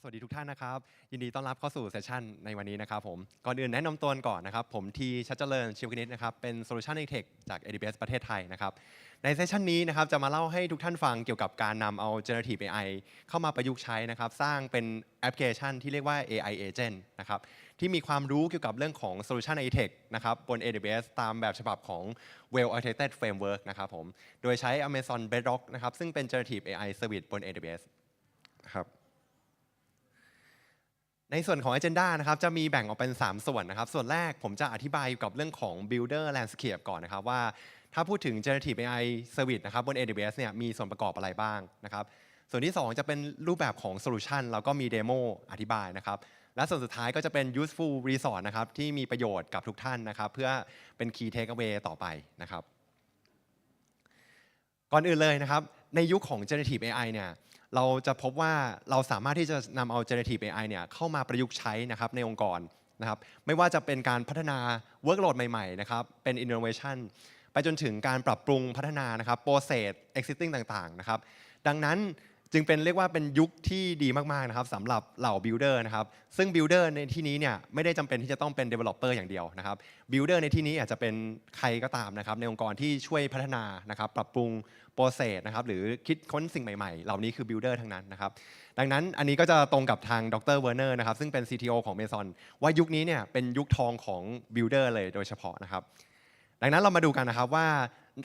สวัสดีทุกท่านนะครับ ยินดีต้อนรับเข้าสู่เซสชันในวันนี้นะครับผมก่อนอื่นแนะนำตัวก่อนนะครับ ผมทีชัดเจริญชิวกนิตนะครับเป็น Solution a r c h i t e c t จาก AWS ประเทศไทยนะครับในเซสชันนี้นะครับจะมาเล่าให้ทุกท่านฟังเกี่ยวกับการนำเอา generative AI เข้ามาประยุกต์ใช้นะครับ สร้างเป็นแอปพลิเคชันที่เรียกว่า AI agent นะครับที่มีความรู้เกี่ยวกับเรื่องของ Solution a r c h i t e c t นะครับบน AWS ตามแบบฉบับของ Well Architected Framework นะครับผมโดยใช้ Amazon Bedrock นะครับซึ่งเป็น generative AI service บน AWS ครับ ในส่วนของ Agenda นะครับจะมีแบ่งออกเป็น 3 ส่วนนะครับ ส่วนแรกผมจะอธิบายกับเรื่องของ Builder Landscape ก่อนนะครับว่า ถ้าพูดถึง Generative AI Service นะครับบน AWS เนี่ยมีส่วนประกอบอะไรบ้างนะครับส่วนที่ 2 จะเป็นรูปแบบของ Solution แล้วก็มีเดโมอธิบายนะครับและส่วนสุดท้ายก็จะเป็น useful resource นะครับที่มีประโยชน์กับทุกท่านนะครับ เพื่อเป็น key takeaway ต่อไปนะครับ ก่อนอื่นเลยนะครับ ในยุคของ generative AI เนี่ย เราจะพบว่าเราสามารถที่จะนำเอา generative AI เนี่ยเข้ามาประยุกต์ใช้นะครับในองค์กรนะครับไม่ว่าจะเป็นการพัฒนา workload ใหม่ๆนะครับเป็น innovation ไปจนถึงการปรับปรุงพัฒนานะครับ process existing ต่างๆนะครับดังนั้น จึงเป็นเรียกว่าเป็นยุคที่ดีมากๆนะครับสำหรับเหล่า builder นะครับซึ่ง builder ในที่นี้เนี่ยไม่ได้จำเป็นที่จะต้องเป็น developer อย่างเดียวนะครับ builder ในที่นี้อาจจะเป็นใครก็ตามนะครับในองค์กรที่ช่วยพัฒนานะครับปรับปรุง process นะครับหรือคิดค้นสิ่งใหม่ๆ เหล่านี้คือ builder ทั้งนั้นนะครับดังนั้นอันนี้ก็จะตรงกับทางดรเวอร์เนอร์นะครับซึ่งเป็น CTO ของ Mason ว่ายุคนี้เนี่ยเป็นยุคทองของ builder เลยโดยเฉพาะนะครับดังนั้นเรามาดูกันนะครับว่า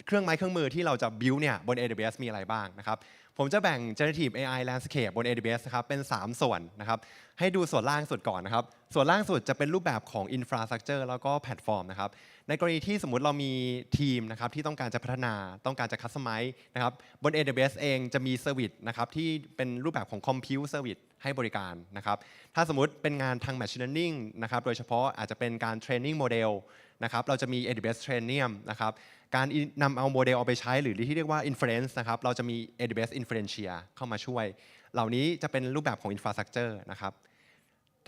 เครื่องไม้เครื่องมือที่เราจะ build เนี่ยบน AWS มีอะไรบ้างนะครับ ผมจะแบ่ง generative AI landscape บน AWS นะครับเป็น 3 ส่วนนะครับให้ดูส่วนล่างสุดก่อนนะครับ ส่วนล่างสุดจะเป็นรูปแบบของ infrastructure แล้วก็แพลตฟอร์มนะครับในกรณีที่สมมุติเรามีทีมนะครับที่ต้องการจะพัฒนาต้องการจะ customize นะครับบน AWS เองจะมี service นะครับที่เป็นรูปแบบของ compute service ให้บริการนะครับถ้าสมมุติเป็นงานทาง machine learning นะครับโดยเฉพาะอาจจะเป็นการ training model นะครับเราจะมี AWS Trainium นะครับการนำเอาโมเดลเอาไปใช้หรือที่เรียกว่า inference นะครับเราจะมี AWS Inferentia เข้ามาช่วย เหล่านี้จะเป็นรูปแบบของ infrastructure นะครับ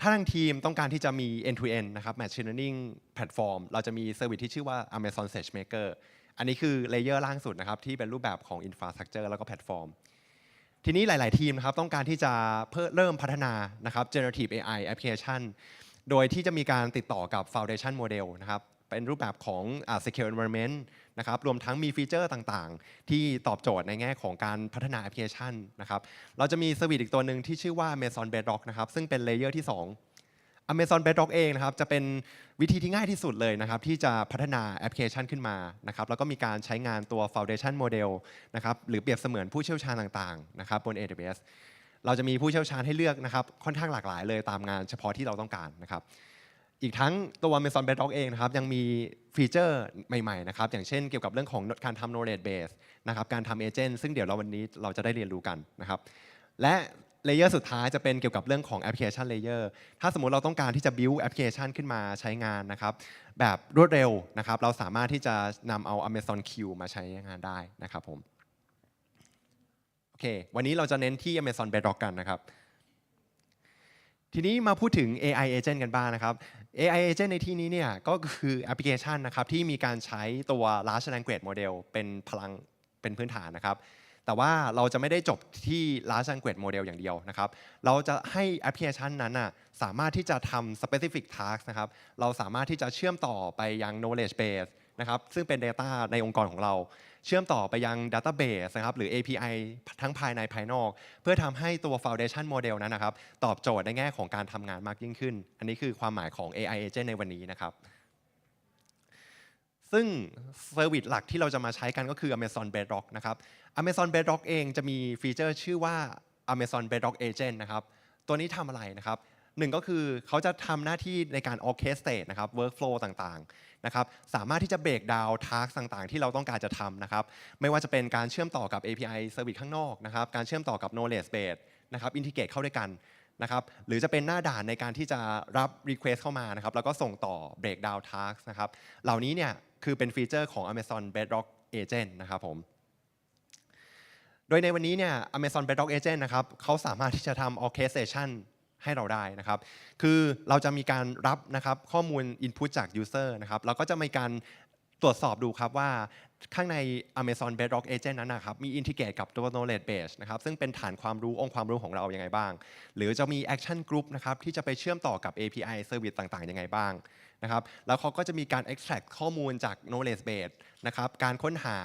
ถ้าทางทีมต้องการที่จะมี end to end นะครับ machine learning platform เราจะมีเซอร์วิสที่ชื่อว่า Amazon SageMaker อันนี้คือเลเยอร์ล่างสุดนะครับที่เป็นรูปแบบของ infrastructure แล้วก็แพลตฟอร์มทีนี้หลาย ๆ ทีมนะครับต้องการที่จะเพิ่มเริ่มพัฒนานะครับ generative AI application โดยที่จะมีการติดต่อกับ foundation model นะครับ เป็นรูปแบบของ secure environment นะครับรวมทั้งมีฟีเจอร์ต่างๆ ที่ตอบโจทย์ในแง่ของการพัฒนาแอปพลิเคชันนะครับเราจะมีสวิตอีกตัวหนึ่งที่ชื่อว่า Amazon Bedrock นะครับซึ่งเป็นเลเยอร์ที่ 2 Amazon Bedrock เองนะครับจะเป็นวิธีที่ง่ายที่สุดเลยนะครับที่จะพัฒนาแอปพลิเคชันขึ้นมานะครับแล้วก็มีการใช้งานตัว Foundation Model นะครับหรือเปรียบเสมือนผู้เชี่ยวชาญต่างๆนะครับบน AWS เราจะมีผู้เชี่ยวชาญให้เลือกนะครับค่อนข้างหลากหลายเลยตามงานเฉพาะที่เราต้องการนะครับ อีกทั้งตัว Amazon Bedrock เองนะครับยังมีฟีเจอร์ใหม่ๆนะครับอย่างเช่นเกี่ยวกับเรื่องของการทำ knowledge base นะครับการทำ agent ซึ่งเดี๋ยวเราวันนี้เราจะได้เรียนรู้กันนะครับและเลเยอร์สุดท้ายจะเป็นเกี่ยวกับเรื่องของแอปพลิเคชันเลเยอร์ถ้าสมมติเราต้องการที่จะ build แอปพลิเคชันขึ้นมาใช้งานนะครับแบบรวดเร็วนะครับเราสามารถที่จะนำเอา Amazon Q มาใช้งานได้นะครับผมโอเควันนี้เราจะเน้นที่ Amazon Bedrock กันนะครับ ทีนี้มาพูดถึง AI agent กันบ้างนะครับ AI agent ในที่นี้เนี่ยก็คือแอปพลิเคชันนะครับที่มีการใช้ตัว large language model เป็นพลังเป็นพื้นฐานนะครับ แต่ว่าเราจะไม่ได้จบที่ large language model อย่างเดียวนะครับ เราจะให้แอปพลิเคชันนั้นน่ะสามารถที่จะทำ specific task นะครับ เราสามารถที่จะเชื่อมต่อไปยัง knowledge base นะครับซึ่งเป็น Data ในองค์กรของเรา เชื่อมต่อไปยัง Database นะครับหรือ API ทั้งภายในภายนอก เพื่อทำให้ตัว Foundation Model นั้นนะครับ ตอบโจทย์ในแง่ของการทำงานมากยิ่งขึ้น อันนี้คือความหมายของ AI Agent ในวันนี้นะครับซึ่งเซอร์วิสหลักที่เราจะมาใช้กันก็คือ Amazon Bedrock นะครับ Amazon Bedrock เองจะมีฟีเจอร์ชื่อว่า Amazon Bedrock Agent นะครับ ตัวนี้ทำอะไรนะครับ หนึ่งก็คือเขาจะทำหน้าที่ในการ orchestrate นะครับ workflow ต่างๆนะครับสามารถที่จะเบรกดาว task ต่างๆ ที่เราต้องการจะทำนะครับไม่ว่าจะเป็นการเชื่อมต่อกับ API service ข้างนอกนะครับการเชื่อมต่อกับ knowledge base นะครับ integrate เข้าด้วยกันนะครับหรือจะเป็นหน้าด่านในการที่จะรับ request เข้ามานะครับแล้วก็ส่งต่อ break down task นะครับเหล่านี้เนี่ยคือเป็นฟีเจอร์ของ Amazon Bedrock Agent นะครับผมโดยในวันนี้เนี่ย Amazon Bedrock Agent นะครับเขาสามารถที่จะทำ orchestration ให้เราได้นะครับ คือเราจะมีการรับนะครับข้อมูล input จาก user นะครับแล้วก็จะมีการ ตรวจสอบดูครับว่าข้างใน Amazon Bedrock Agent นั้นนะครับมีอินทิเกรตกับตัว knowledge base นะครับซึ่งเป็นฐานความรู้องค์ความรู้ของเรายังไงบ้าง หรือจะมี action group นะครับที่จะไปเชื่อมต่อกับ API service ต่างๆ ยังไงบ้างนะครับแล้วเขาก็จะมีการ extract ข้อมูลจาก knowledge base นะครับการค้นหา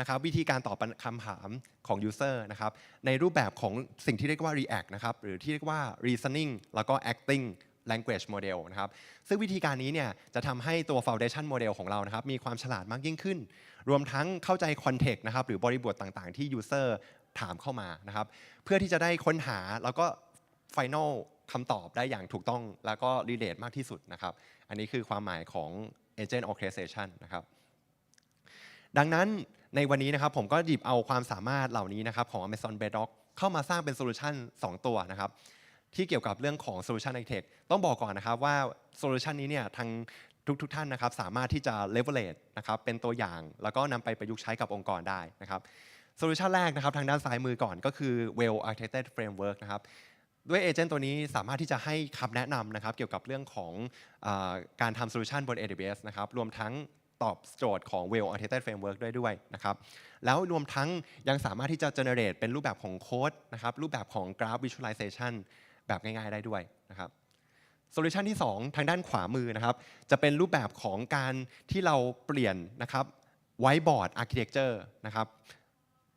นะครับวิธีการตอบคำถามของ user นะครับในรูปแบบของสิ่งที่เรียกว่า react นะครับหรือที่เรียกว่า reasoning แล้วก็ acting language model นะครับ ซึ่งวิธีการนี้เนี่ยจะทำให้ตัว foundation model ของเรานะครับมีความฉลาดมากยิ่งขึ้น รวมทั้งเข้าใจ context นะครับหรือบริบทต่างๆ ที่ user ถามเข้ามานะครับ เพื่อที่จะได้ค้นหาแล้วก็ final คำตอบได้อย่างถูกต้องแล้วก็ relate มากที่สุดนะครับ อันนี้คือความหมายของ agent orchestration นะครับดังนั้นในวันนี้นะครับผมก็หยิบเอาความสามารถเหล่านี้นะครับของ Amazon Bedrock เข้ามาสร้างเป็นโซลูชัน2ตัวนะครับ ที่เกี่ยวกับเรื่องของ Solution Architect ต้องบอกก่อนนะครับว่าโซลูชันนี้เนี่ยทางทุกทุกท่านนะครับสามารถที่จะ leverage นะครับเป็นตัวอย่าง แล้วก็นำไปประยุกต์ใช้กับองค์กรได้นะครับโซลูชันแรกนะครับทางด้านซ้ายมือก่อนก็คือ well architected framework นะครับด้วยเอเจนต์ตัวนี้สามารถที่จะให้คำแนะนำนะครับเกี่ยวกับเรื่องของอการทำโซลูชันบน AWS นะครับรวมทั้งตอบโจทย์ของ well architected framework ด้วยด้วยนะครับแล้วรวมทั้งยังสามารถที่จะ generate เป็นรูปแบบของโค้ดนะครับรูปแบบของ graph visualization แบบง่าย ๆ ได้ด้วยนะครับโซลูชันที่ 2 ทางด้านขวามือนะครับ จะเป็นรูปแบบของการที่เราเปลี่ยนนะครับไวบอร์ดอาร์เคเต็กเจอร์นะครับ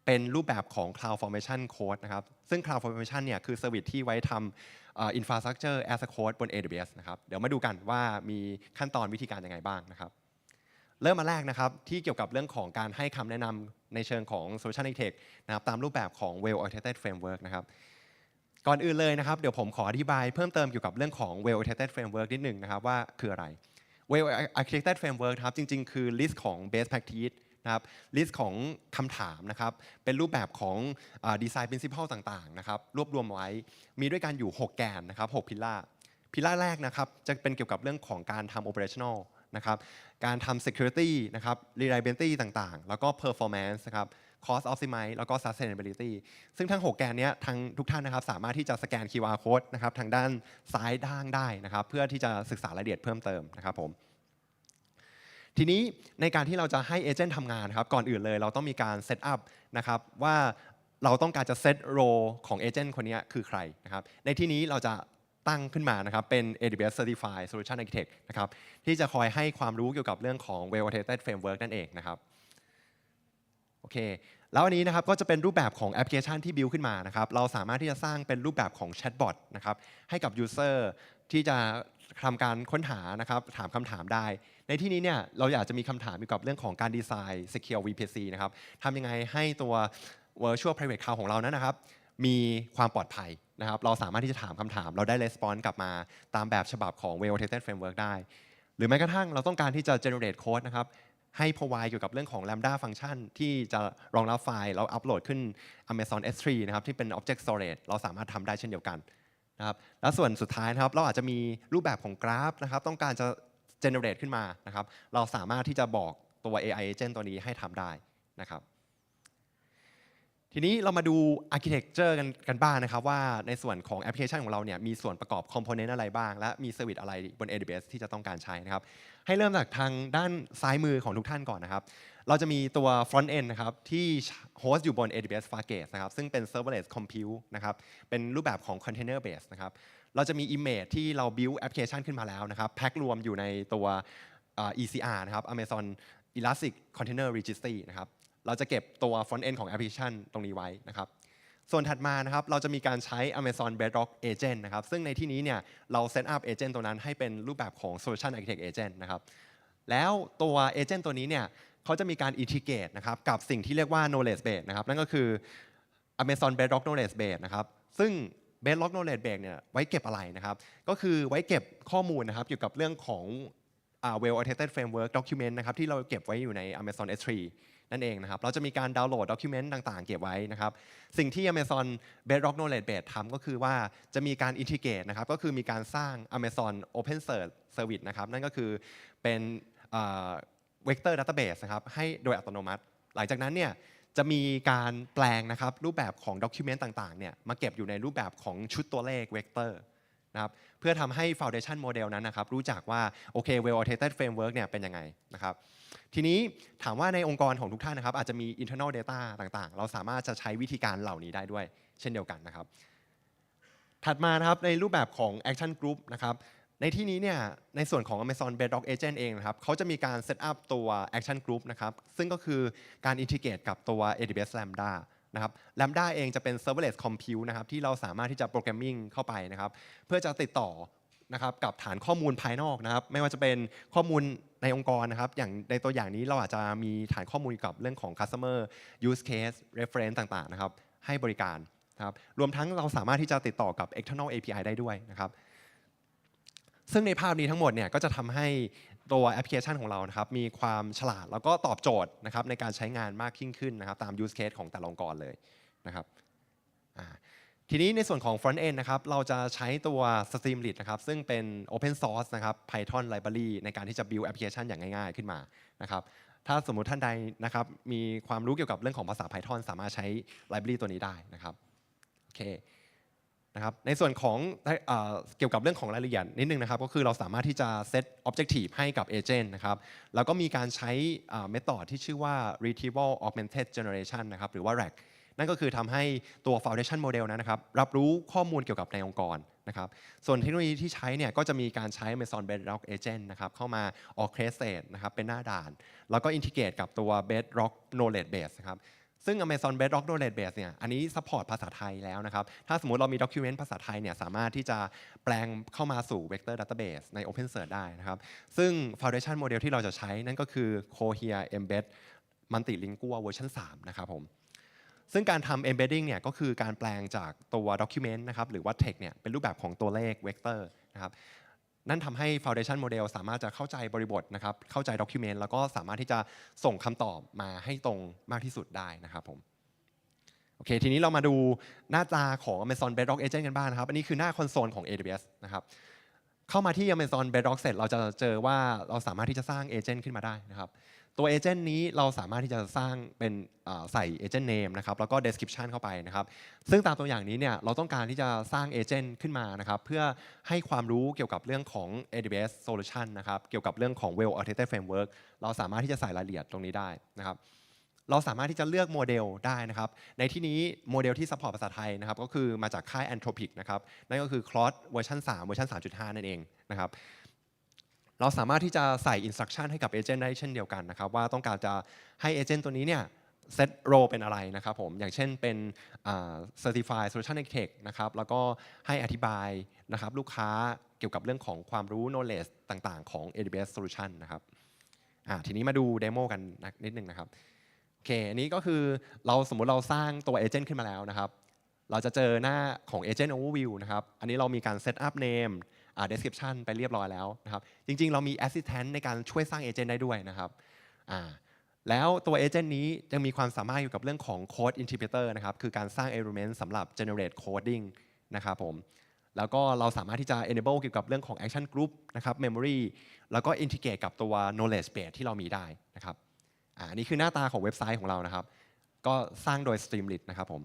เป็นรูปแบบของ Cloud Formation Code นะครับ ซึ่ง Cloud Formation เนี่ยคือเซอร์วิสที่ไว้ทำ Infrastructure as a Code บน AWS นะครับ เดี๋ยวมาดูกันว่ามีขั้นตอนวิธีการยังไงบ้างนะครับ เริ่มมาแรกนะครับ ที่เกี่ยวกับเรื่องของการให้คำแนะนำในเชิงของ Solution Architect นะครับ ตามรูปแบบของ Well Oriented Framework นะครับ ก่อนอื่นเลยนะครับเดี๋ยวผมขออธิบายเพิ่มเติมเกี่ยวกับเรื่องของ Well Oriented Framework นิดหนึ่งนะครับว่าคืออะไร Well Architected Framework ครับจริง ๆ คือ list ของ best practice นะครับ list ของคำถามนะครับเป็นรูปแบบของ design principle ต่างๆนะครับรวบรวมไว้มีด้วยกันอยู่ 6 แกนนะครับ6พิล่าพิล่าแรกนะครับจะเป็นเกี่ยวกับเรื่องของการทำ operational นะครับการทำ security นะครับ reliability ต่างๆ แล้วก็ performance นะครับ cost optimize แล้วก็ sustainability ซึ่งทั้ง 6 แกนนี้ยทางทุกท่านนะครับสามารถที่จะสแกน QR code นะครับทางด้านซ้ายด้านได้นะครับเพื่อที่จะศึกษารายละเอียดเพิ่มเติมนะครับผมทีนี้ในการที่เราจะให้เอเจนต์ทำงานครับก่อนอื่นเลยเราต้องมีการเซตอัพนะครับว่าเราต้องการจะเซตโรของเอเจนต์คนนี้คือใครนะครับในที่นี้เราจะตั้งขึ้นมานะครับเป็น AWS Certified Solution Architect นะครับที่จะคอยให้ความรู้เกี่ยวกับเรื่องของ Well Oriented Framework นั่นเองนะครับ โอเคแล้วอันนี้นะครับก็จะเป็นรูปแบบของแอปพลิเคชันที่บิวขึ้นมานะครับเราสามารถที่จะสร้างเป็นรูปแบบของแชทบอทนะครับให้กับ User ที่จะทำการค้นหานะครับถามคำถามได้ ในที่นี้เนี่ยเราอยากจะมีคำถามเกี่ยวกับเรื่องของการดีไซน์ Secure VPC นะครับทำยังไงให้ตัว Virtual Private Cloud ของเรานั้นนะครับ มีความปลอดภัยนะครับ เราสามารถที่จะถามคำถาม เราได้ response กลับมาตามแบบฉบับของ Well Oriented Framework ได้ หรือแม้กระทั่งเราต้องการที่จะ generate code นะครับ ให้ provide เกี่ยวกับเรื่องของ lambda function ที่จะรองรับไฟล์แล้วอัปโหลดขึ้น Amazon S3 นะครับที่เป็น object storage เราสามารถทำได้เช่นเดียวกันนะครับแล้วส่วนสุดท้ายนะครับเราอาจจะมีรูปแบบของกราฟนะครับต้องการจะ generate ขึ้นมานะครับเราสามารถที่จะบอกตัว AI agent ตัวนี้ให้ทำได้นะครับ ทีนี้เรามาดู Architecture กันกันบ้างนะครับ ว่าในส่วนของแอปพลิเคชันของเราเนี่ยมีส่วนประกอบคอมโพเนนต์อะไรบ้าง และมีเซอร์วิสอะไรบน AWS ที่จะต้องการใช้นะครับ ให้เริ่มจากทางด้านซ้ายมือของทุกท่านก่อนนะครับ เราจะมีตัว front end นะครับ ที่โฮสต์อยู่บน AWS Fargate นะครับ ซึ่งเป็น serverless compute นะครับ เป็นรูปแบบของ container base นะครับ เราจะมี image ที่เรา build application ขึ้นมาแล้วนะครับแพ็ครวมอยู่ในตัว ECR นะครับ Amazon Elastic Container Registry นะครับ เราจะเก็บตัว front end ของ application ตรงนี้ไว้นะครับ ส่วนถัดมานะครับเราจะมีการใช้ Amazon Bedrock Agent นะครับ ซึ่งในที่นี้เนี่ยเรา set up agent ตัวนั้นให้เป็นรูปแบบของ Solution Architect Agent นะครับ แล้วตัว agent ตัวนี้เนี่ยเขาจะมีการ integrate นะครับกับสิ่งที่เรียกว่า knowledge base นะครับ นั่นก็คือ Amazon Bedrock Knowledge Base นะครับ ซึ่ง Bedrock Knowledge Base เนี่ยไว้เก็บอะไรนะครับ ก็คือไว้เก็บข้อมูลนะครับเกี่ยวกับเรื่องของ Well Oriented Framework Document นะครับที่เราเก็บไว้อยู่ใน Amazon S3 นั่นเองนะครับ เราจะมีการดาวน์โหลด document ต่างๆ เก็บไว้นะครับ สิ่งที่ Amazon Bedrock Knowledge Base ทำก็คือว่าจะมีการ integrate นะครับ ก็คือมีการสร้าง Amazon Open Search Service นะครับ นั่นก็คือเป็นอ่า Vector Database นะครับ ให้โดยอัตโนมัติ หลังจากนั้นเนี่ยจะมีการแปลงนะครับรูปแบบของ document ต่างๆ เนี่ยมาเก็บอยู่ในรูปแบบของชุดตัวเลข vector นะครับเพื่อทำให้ foundation model นั้นนะครับรู้จักว่าโอเค well oriented framework เนี่ยเป็นยังไงนะครับทีนี้ถามว่าในองค์กรของทุกท่านนะครับอาจจะมี internal data ต่างๆ เราสามารถจะใช้วิธีการเหล่านี้ได้ด้วย เช่นเดียวกันนะครับถัดมานะครับในรูปแบบของ Action Group นะครับในที่นี้เนี่ยในส่วนของ Amazon Bedrock Agent เองนะครับเขาจะมีการ set up ตัว Action Group นะครับซึ่งก็คือการอินทิเกรตกับตัว AWS Lambda นะครับ Lambda เองจะเป็น serverless compute นะครับที่เราสามารถที่จะโปรแกรมมิ่งเข้าไปนะครับ เพื่อจะติดต่อนะครับกับฐานข้อมูลภายนอกนะครับ ไม่ว่าจะเป็นข้อมูลในองค์กรนะครับ อย่างในตัวอย่างนี้เราอาจจะมีฐานข้อมูลกับเรื่องของ customer use case reference ต่างๆนะครับ ให้บริการนะครับรวมทั้งเราสามารถที่จะติดต่อกับ external API ได้ด้วยนะครับ ซึ่งในภาพนี้ทั้งหมดเนี่ยก็จะทำให้ ตัวแอปพลิเคชันของเรานะครับมีความฉลาดแล้วก็ตอบโจทย์นะครับในการใช้งานมากยิ่งขึ้นนะครับตาม use case ของแต่ละองค์กรเลยนะครับทีนี้ในส่วนของ front end นะครับเราจะใช้ตัว Streamlit นะครับซึ่งเป็น open source นะครับ Python library ในการที่จะ build application อย่างง่ายๆขึ้นมานะครับถ้าสมมุติท่านใดนะครับมีความรู้เกี่ยวกับเรื่องของภาษา Python สามารถใช้ library ตัวนี้ได้นะครับโอเค นะครับในส่วนของเกี่ยวกับเรื่องของรายละเอียดนิดนึงนะครับก็คือเราสามารถที่จะเซต objective ให้กับ agent นะครับแล้วก็มีการใช้เมธอดที่ชื่อว่า retrieval augmented generation นะครับหรือว่า RAG นั่นก็คือทำให้ตัว foundation model นั้นนะครับรับรู้ข้อมูลเกี่ยวกับในองค์กรนะครับส่วนเทคโนโลยีที่ใช้เนี่ยก็จะมีการใช้ Amazon Bedrock Agent นะครับเข้ามา orchestrate นะครับเป็นหน้าด่าน แล้วก็ integrate กับตัว Bedrock Knowledge Base นะครับ ซึ่ง Amazon Bedrock Knowledge Base เนี่ยอันนี้ support ภาษาไทยแล้วนะครับ ถ้าสมมติเรามี document ภาษาไทยเนี่ยสามารถที่จะแปลงเข้ามาสู่ Vector Database ใน OpenSearch ได้นะครับ ซึ่ง Foundation Model ที่เราจะใช้นั่นก็คือ Cohere Embed Multilingual version 3 นะครับผมซึ่งการทำ embedding เนี่ยก็คือการแปลงจากตัว document นะครับหรือว่า text เนี่ยเป็นรูปแบบของตัวเลข vector นะครับ นั่นทำให้ Foundation Model สามารถจะเข้าใจบริบทนะครับ เข้าใจ Document แล้วก็สามารถที่จะส่งคำตอบมาให้ตรงมากที่สุดได้นะครับผมโอเค ทีนี้เรามาดูหน้าตาของ Amazon Bedrock Agent กันบ้างนะครับ อันนี้คือหน้าคอนโซลของ AWS นะครับ เข้ามาที่ Amazon Bedrock เสร็จเราจะเจอว่าเราสามารถที่จะสร้างเอเจนต์ขึ้นมาได้นะครับ ตัวเอเจนต์นี้เราสามารถที่จะสร้างเป็นใส่เอเจนต์เนมนะครับแล้วก็ description เข้าไปนะครับซึ่งตามตัวอย่างนี้เนี่ยเราต้องการที่จะสร้างเอเจนต์ขึ้นมานะครับเพื่อให้ความรู้เกี่ยวกับเรื่องของ AWS Solution นะครับเกี่ยวกับเรื่องของ Well Oriented Framework เราสามารถที่จะใส่รายละเอียดตรงนี้ได้นะครับเราสามารถที่จะเลือกโมเดลได้นะครับ ในที่นี้โมเดลที่ support ภาษาไทยนะครับก็คือมาจากค่าย Anthropic นะครับนั่นก็คือ Claude เวอร์ชัน3เวอร์ชัน3.5 นั่นเองนะครับ เราสามารถที่จะใส่ instruction ให้กับเอเจนต์ได้เช่นเดียวกันนะครับว่าต้องการจะให้เอเจนต์ตัวนี้เนี่ย set role เป็นอะไรนะครับผมอย่างเช่นเป็น certified solution architect นะครับแล้วก็ให้อธิบายนะครับลูกค้าเกี่ยวกับเรื่องของความรู้ knowledge ต่างๆ ของ AWS solution นะครับทีนี้มาดูเดโมกันนิดนึงนะครับโอเคอันนี้ก็คือเราสมมุติเราสร้างตัวเอเจนต์ขึ้นมาแล้วนะครับ เราจะเจอหน้าของ Agent Overview นะครับอันนี้เรามีการ Set up Name Description ไปเรียบร้อยแล้วนะครับจริง ๆ เรามี Assistant ในการช่วยสร้างเอเจนต์ได้ด้วยนะครับอ่าแล้วตัวเอเจนต์นี้ยังมีความสามารถอยู่กับเรื่องของ Code Interpreter นะครับคือการสร้าง element สำหรับ generate coding นะครับผมแล้วก็เราสามารถที่จะ enable เกี่ยวกับเรื่องของ action group นะครับ memory แล้วก็ integrate กับตัว knowledge base ที่เรามีได้นะครับอ่านี่คือหน้าตาของเว็บไซต์ของเรานะครับ ก็สร้างโดย Streamlit นะครับผม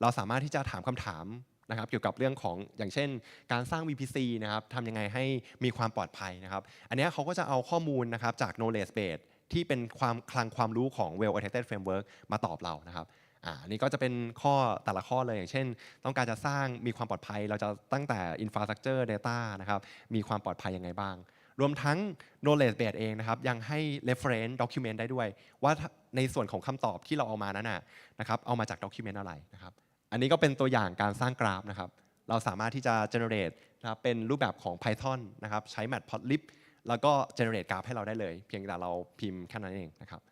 เราสามารถที่จะถามคำถาม นะครับเกี่ยวกับเรื่องของอย่างเช่น การสร้าง VPC นะครับทำยังไงให้มีความปลอดภัยนะครับ อันนี้เขาก็จะเอาข้อมูลนะครับจาก knowledge base ที่เป็นความคลังความรู้ของ well oriented framework มาตอบเรานะครับอ่าอันนี้ก็จะเป็นข้อแต่ละข้อเลยอย่างเช่น ต้องการจะสร้างมีความปลอดภัย เราจะตั้งแต่ infrastructure data นะครับมีความปลอดภัยยังไงบ้าง รวมทั้ง knowledge base เองนะครับยังให้ reference document ได้ด้วย ว่าในส่วนของคำตอบที่เราเอามานั้นนะครับเอามาจาก document อะไรนะครับ อันนี้ก็เป็นตัวอย่างการสร้างกราฟนะครับ เราสามารถที่จะ generate นะครับเป็นรูปแบบของ Python นะครับใช้ Matplotlib แล้วก็ generate กราฟให้เราได้เลย เพียงแต่เราพิมพ์แค่นั้นเองนะครับ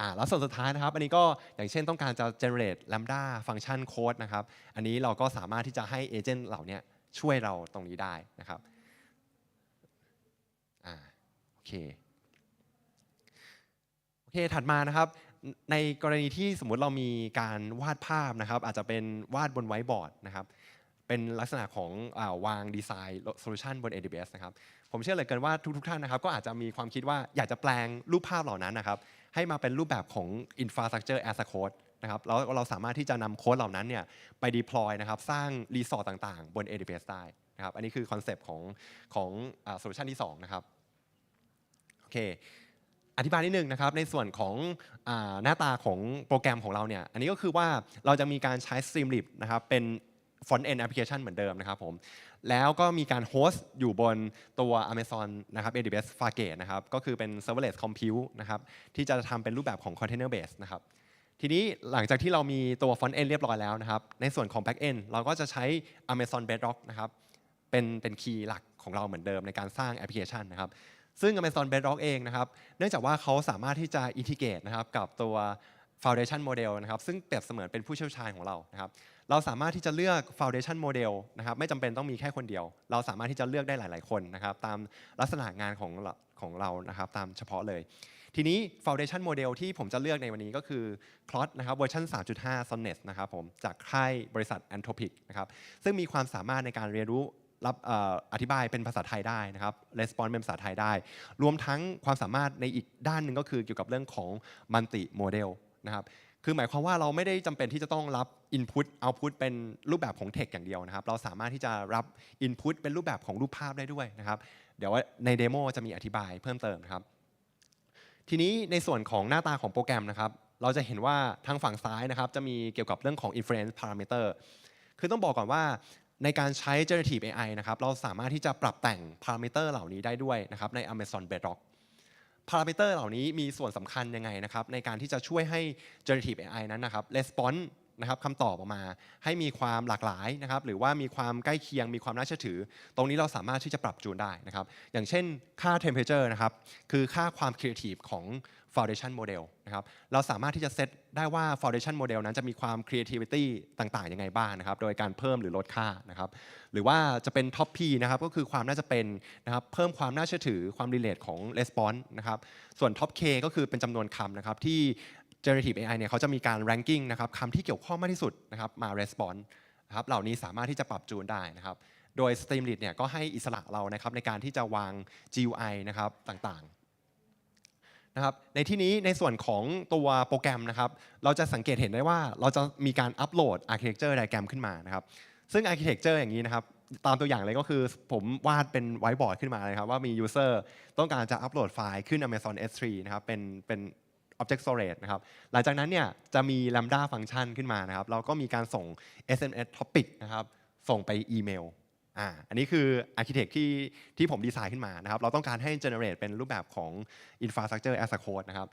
อ่าแล้วส่วนสุดท้ายนะครับ อันนี้ก็อย่างเช่นต้องการจะ generate lambda ฟังก์ชันโค้ดนะครับ อันนี้เราก็สามารถที่จะให้เอเจนต์เหล่านี้ช่วยเราตรงนี้ได้นะครับอ่าโอเคโอเคถัดมานะครับ ในกรณีที่สมมุติเรามีการวาดภาพนะครับ อาจจะเป็นวาดบนไวท์บอร์ดนะครับ เป็นลักษณะของอวางดีไซน์โซลูชันบน AWS นะครับ ผมเชื่อเลือเกินว่าทุกๆท่านนะครับ ก็อาจจะมีความคิดว่าอยากจะแปลงรูปภาพเหล่านั้นนะครับ ให้มาเป็นรูปแบบของ infrastructure as a code นะครับแล้วเราสามารถที่จะนำโค้ดเหล่านั้นเนี่ยไป deploy นะครับ สร้างรีสอร์ทต่างๆ บน AWS ได้นะครับ อันนี้คือคอนเซปต์ของของโซลูชันที่2นะครับ โอเค ธิบายนิดนึงนะครับในส่วนของหน้าตาของโปรแกรมของเราเนี่ยอันนี้ก็คือว่าเราจะมีการใช้ Streamlit นะครับเป็น front end application เหมือนเดิมนะครับผมแล้วก็มีการโฮสต์อยู่บนตัว Amazon นะครับ AWS Fargate นะครับก็คือเป็น serverless compute นะครับที่จะทำเป็นรูปแบบของ container base นะครับทีนี้หลังจากที่เรามีตัว front end เรียบร้อยแล้วนะครับในส่วนของ back end เราก็จะใช้ Amazon Bedrock นะครับเป็นเป็นคีย์หลักของเราเหมือนเดิมในการสร้างแอปพลิเคชันนะครับ ซึ่ง Amazon Bedrock เองนะครับ เนื่องจากว่าเขาสามารถที่จะอินทิเกตนะครับกับตัว Foundation Model นะครับ ซึ่งเปรียบเสมือนเป็นผู้เชี่ยวชาญของเรานะครับ เราสามารถที่จะเลือก Foundation Model นะครับ ไม่จำเป็นต้องมีแค่คนเดียว เราสามารถที่จะเลือกได้หลาย ๆ คนนะครับ ตามลักษณะงานของของเรานะครับ ตามเฉพาะเลย ทีนี้ Foundation Model ที่ผมจะเลือกในวันนี้ก็คือ Cloud นะครับเวอร์ชัน3.5 Sonnet นะครับผม จากค่ายบริษัท Anthropic นะครับ ซึ่งมีความสามารถในการเรียนรู้ รับออธิบายเป็นภาษาไทยได้นะครับ response เป็นภาษาไทยได้ รวมทั้งความสามารถในอีกด้านหนึ่งก็คือเกี่ยวกับเรื่องของ multi model นะครับคือหมายความว่าเราไม่ได้จำเป็นที่จะต้องรับ input output เป็นรูปแบบของ text อย่างเดียวนะครับ เราสามารถที่จะรับ input เป็นรูปแบบของรูปภาพได้ด้วยนะครับ เดี๋ยวว่าในเดโมจะมีอธิบายเพิ่มเติมนะครับ ทีนี้ในส่วนของหน้าตาของโปรแกรมนะครับ เราจะเห็นว่าทางฝั่งซ้ายนะครับ จะมีเกี่ยวกับเรื่องของ inference parameter คือต้องบอกก่อนว่า ในการใช้ generative AI นะครับเราสามารถที่จะปรับแต่ง parameter เหล่านี้ได้ด้วยนะครับใน Amazon Bedrock parameter เหล่านี้มีส่วนสำคัญยังไงนะครับในการที่จะช่วยให้ generative AI นั้นนะครับ response นะครับคำตอบออกมาให้มีความหลากหลายนะครับหรือว่ามีความใกล้เคียงมีความน่าเชื่อถือ ตรงนี้เราสามารถที่จะปรับจูนได้นะครับอย่างเช่นค่า temperature นะครับคือค่าความ creative ของ foundation model นะครับเราสามารถที่จะเซตได้ว่า foundation model นั้นจะมีความ creativity ต่างๆยังไงบ้างนะครับโดยการเพิ่มหรือลดค่านะครับหรือว่าจะเป็น top P นะครับก็คือความน่าจะเป็นนะครับเพิ่มความน่าเชื่อถือความ relate ของ response นะครับส่วน top K ก็คือเป็นจำนวนคำนะครับที่ generative AI เนี่ยเขาจะมีการ ranking นะครับคำที่เกี่ยวข้องมากที่สุดนะครับมา response นะครับเหล่านี้สามารถที่จะปรับจูนได้นะครับโดย Streamlit เนี่ยก็ให้อิสระเรานะครับในการที่จะวาง GUI นะครับต่างๆ นะครับในที่นี้ในส่วนของตัวโปรแกรมนะครับ เราจะสังเกตเห็นได้ว่าเราจะมีการอัปโหลด Architecture Diagram ขึ้นมานะครับ ซึ่ง Architecture อย่างนี้นะครับ ตามตัวอย่างเลยก็คือผมวาดเป็นไวท์บอร์ดขึ้นมาเลยครับ ว่ามี User ต้องการจะอัปโหลดไฟล์ขึ้น Amazon S3 นะครับเป็นเป็น Object Storage นะครับ หลังจากนั้นเนี่ยจะมี Lambda Function ขึ้นมานะครับ เราก็มีการส่ง SMS Topic นะครับ ส่งไปอีเมล อ่าอันนี้คือ Architect ที่ที่ผมดีไซน์ขึ้นมานะครับ เราต้องการให้ generate เป็นรูปแบบของ Infrastructure as a Code นะครับ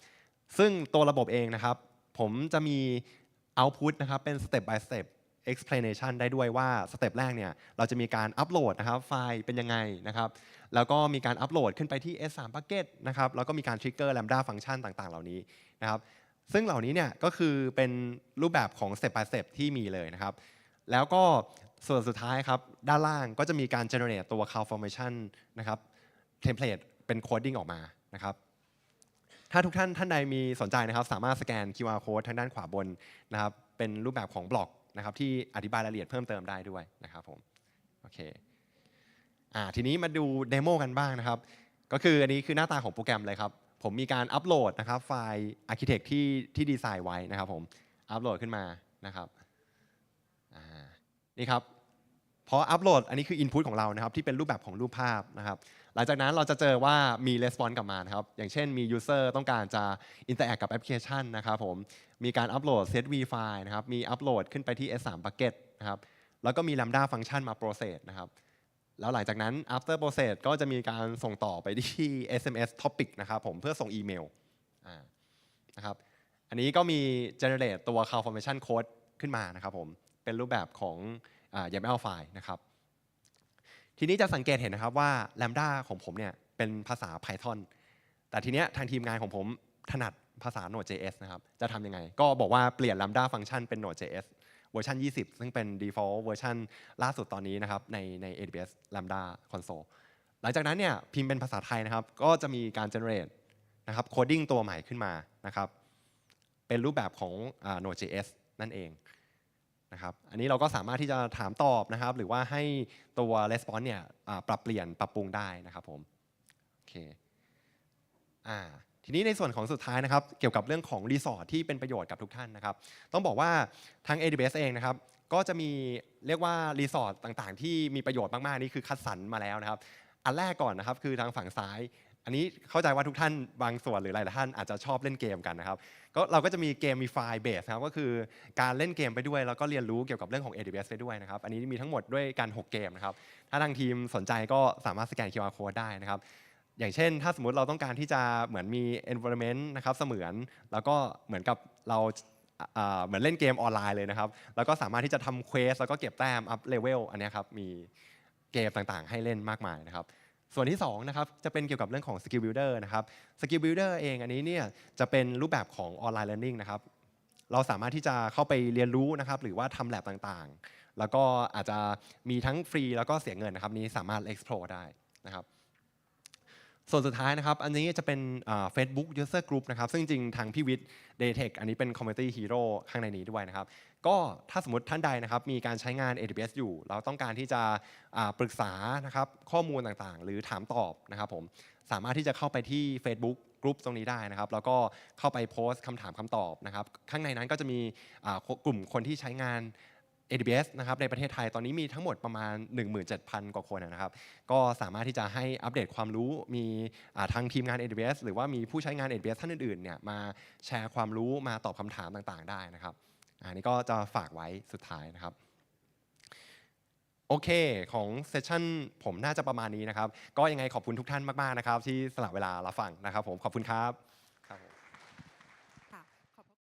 ซึ่งตัวระบบเองนะครับ ผมจะมี output นะครับเป็น step by step explanation ได้ด้วยว่าสเต็ปแรกเนี่ยเราจะมีการอัปโหลดนะครับไฟล์เป็นยังไงนะครับแล้วก็มีการอัปโหลดขึ้นไปที่ S3 bucket นะครับแล้วก็มีการ trigger lambda function ต่างๆ เหล่านี้นะครับซึ่งเหล่านี้เนี่ยก็คือเป็นรูปแบบของ step by step ที่มีเลยนะครับแล้วก็ ส่วนสุดท้ายครับด้านล่างก็จะมีการ generate ตัว cloud formation นะครับ template เป็น coding ออกมานะครับถ้าทุกท่านท่านใดมีสนใจนะครับ สามารถสแกน QR code ทางด้านขวาบนนะครับเป็นรูปแบบของบล็อกนะครับที่อธิบายรายละเอียดเพิ่มเติมได้ด้วยนะครับผมโอเคอ่าทีนี้มาดูเดโมกันบ้างนะครับ ก็คืออันนี้คือหน้าตาของโปรแกรมเลยครับ ผมมีการอัปโหลดนะครับไฟล์ Architect ที่ที่ดีไซน์ไว้นะครับผมอัปโหลดขึ้นมานะครับ นี่ครับพออัปโหลดอันนี้คือ Input ของเรานะครับที่เป็นรูปแบบของรูปภาพนะครับหลังจากนั้นเราจะเจอว่ามี Response กลับมานะครับอย่างเช่นมี User ต้องการจะ Interact กับแอปพลิเคชันนะครับผมมีการอัปโหลด set v file นะครับมีอัปโหลดขึ้นไปที่ S3 bucket นะครับแล้วก็มี lambda function มา process นะครับแล้วหลังจากนั้น after process ก็จะมีการส่งต่อไปที่ SMS topic นะครับผมเพื่อส่งอีเมลนะครับ อันนี้ก็มี generate ตัว cloud formation code ขึ้นมานะครับผม เป็นรูปแบบของอ่า YAML file นะครับทีนี้จะสังเกตเห็นนะครับว่า Lambda ของผมเนี่ยเป็นภาษา Python แต่ทีเนี้ยทางทีมงานของผมถนัดภาษา Node.js นะครับ จะทำยังไง ก็บอกว่าเปลี่ยน Lambda function เป็น Node.js เวอร์ชัน 20 ซึ่งเป็น default เวอร์ชันล่าสุดตอนนี้นะครับในใน AWS Lambda console หลังจากนั้นเนี่ยพิมพ์เป็นภาษาไทยนะครับ ก็จะมีการ generate นะครับ coding ตัวใหม่ขึ้นมานะครับ เป็นรูปแบบของ Node.js นั่นเอง นะครับอันนี้เราก็สามารถที่จะถามตอบนะครับ หรือว่าให้ตัว response เนี่ยปรับเปลี่ยนปรับปรุงได้นะครับผมโอเคอ่าททีนี้ในส่วนของสุดท้ายนะครับ เกี่ยวกับเรื่องของรีสอร์ทที่เป็นประโยชน์กับทุกท่านนะครับ ต้องบอกว่าทาง AWS เองนะครับ ก็จะมีเรียกว่ารีสอร์ทต่างๆ ที่มีประโยชน์มากๆ นี่คือคัดสรรมาแล้วนะครับ อันแรกก่อนนะครับคือทางฝั่งซ้าย อันนี้เข้าใจว่าทุกท่านบางส่วนหรือหลายๆท่านอาจจะชอบเล่นเกมกันนะครับก็เราก็จะมีเกมมีไฟล์เบสนะครับก็คือการเล่นเกมไปด้วยแล้วก็เรียนรู้เกี่ยวกับเรื่องของ AWS ไปด้วยนะครับอันนี้มีทั้งหมดด้วยกัน 6 เกมนะครับถ้าทางทีมสนใจก็สามารถสแกน QR code ได้นะครับอย่างเช่น ถ้าสมมติเราต้องการที่จะเหมือนมี environment นะครับเสมือน แล้วก็เหมือนกับเราเหมือนเล่นเกมออนไลน์เลยนะครับ แล้วก็สามารถที่จะทำเควสแล้วก็เก็บแต้ม up level อันนี้ครับมีเกมต่างๆ ให้เล่นมากมายนะครับ ส่วนที่2นะครับจะเป็นเกี่ยวกับเรื่องของ skill builder นะครับ skill builder เองอันนี้เนี่ยจะเป็นรูปแบบของออนไลน์ learning นะครับเราสามารถที่จะเข้าไปเรียนรู้นะครับหรือว่าทำแลบต่างๆ แล้วก็อาจจะมีทั้งฟรีแล้วก็เสียเงินนะครับนี้สามารถ explore ได้นะครับ ส่วนสุดท้ายนะครับ อันนี้จะเป็นเฟซบุ๊ก user group นะครับ ซึ่งจริงทางพี่วิทย์ Daytech อันนี้เป็น community hero ข้างในนี้ด้วยนะครับ ก็ถ้าสมมติท่านใดนะครับ มีการใช้งาน AWS อยู่ เราต้องการที่จะปรึกษานะครับข้อมูลต่างๆ หรือถามตอบนะครับผมสามารถที่จะเข้าไปที่ Facebook กลุ่มตรงนี้ได้นะครับ แล้วก็เข้าไปโพสต์คำถามคำตอบนะครับ ข้างในนั้นก็จะมีกลุ่มคนที่ใช้งาน AWS นะครับในประเทศไทยตอนนี้มีทั้งหมดประมาณ 17,000 กว่าคนนะครับ ก็สามารถที่จะให้อัปเดตความรู้มีทางทีมงาน AWS หรือว่ามีผู้ใช้งาน AWS ท่านอื่นๆเนี่ยมาแชร์ความรู้มาตอบคำถามต่างๆ ได้นะครับอันนี้ก็จะฝากไว้สุดท้ายนะครับโอเค ของเซสชั่นผมน่าจะประมาณนี้นะครับ ก็ยังไงขอบคุณทุกท่านมาก ๆ นะครับ ที่สละเวลารับฟังนะครับผมขอบคุณครับ